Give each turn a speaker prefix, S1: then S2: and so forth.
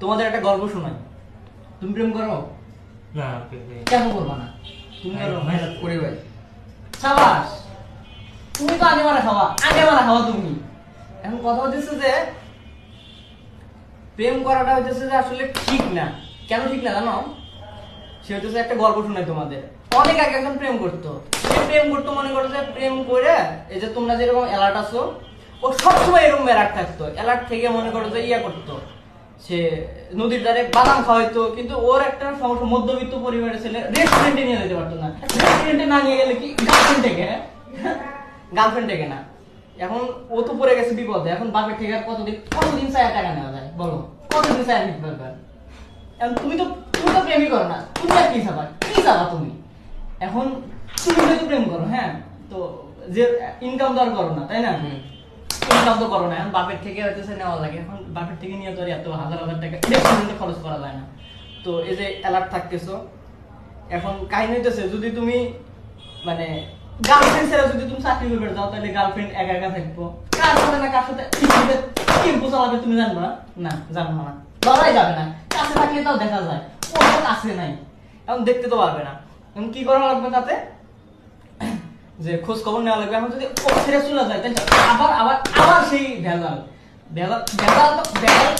S1: তোমাদের একটা গল্প শোনাই। তুমি প্রেম করো?
S2: না
S1: কেন করব না? তুমি করো
S2: ভাই, ভাই।
S1: করে ভাই। সাবাস! তুমি তো আগে মারা খাওয়া আগে মারা খাওয়া তুমি। এখন কথা হচ্ছে যে প্রেম করাটা হচ্ছে যে আসলে ঠিক না। কেন ঠিক না জানো? সে হচ্ছে একটা গল্প শোনাই তোমাদের। অনেক আগে একজন প্রেম করতো। সে প্রেম করতো মনে করো যে প্রেম করে এই যে তোমরা যেরকম অ্যালার্ট আছো ও সবসময় এরকম অ্যালার্ট থাকতো। অ্যালার্ট থেকে মনে করো যে ইয়া করতো। সে নদীর ধারে বাদাম খাওয়াইতো কিন্তু ওর একটা সমস্যা, মধ্যবিত্ত পরিবারের ছেলে রেস্টুরেন্টে নিয়ে যেতে পারতো না। রেস্টুরেন্টে না নিয়ে গেলে কি গার্লফ্রেন্ড থেকে? গার্লফ্রেন্ড থেকে না। এখন ও তো পড়ে গেছে বিপদে, এখন বাপের থেকে আর কতদিন কতদিন চায় টাকা নেওয়া যায়? বলো, কতদিন চায় নিতে পারবে? এখন তুমি তো তুমি তো প্রেমই করো না। তুমি আর কি চাবা? কি চাবা তুমি? এখন তুমি যদি প্রেম করো হ্যাঁ? তো যে ইনকাম তো আর করো না, তাই না? ইনকাম তো করো না, এখন বাপের থেকে নেওয়া লাগে। এখন বাপের থেকে নিয়ে তো এত হাজার হাজার টাকা খরচ করা যায় না। তো এই যে অ্যালার্ট থাকতেছো, এখন কাহিনী হইতেছে, যদি তুমি মানে গার্লফ্রেন্ড যদি তুমি চাকরি যাও তাহলে গার্লফ্রেন্ড একা একা থাকব। কার সাথে না কার সাথে? চালাবে, তুমি জানবা? না না। যাবে না। কাছে থাকলে তাও দেখা যায়। ও কাছে নাই। এখন দেখতে তো পারবে না। এখন কি করা লাগবে তাতে? যে খোঁজ খবর নেওয়া লাগবে, এখন যদি ছেড়ে চলে যায়, তাহলে আবার আবার আবার সেই ভেজাল ভেজাল ভেজাল ভেজাল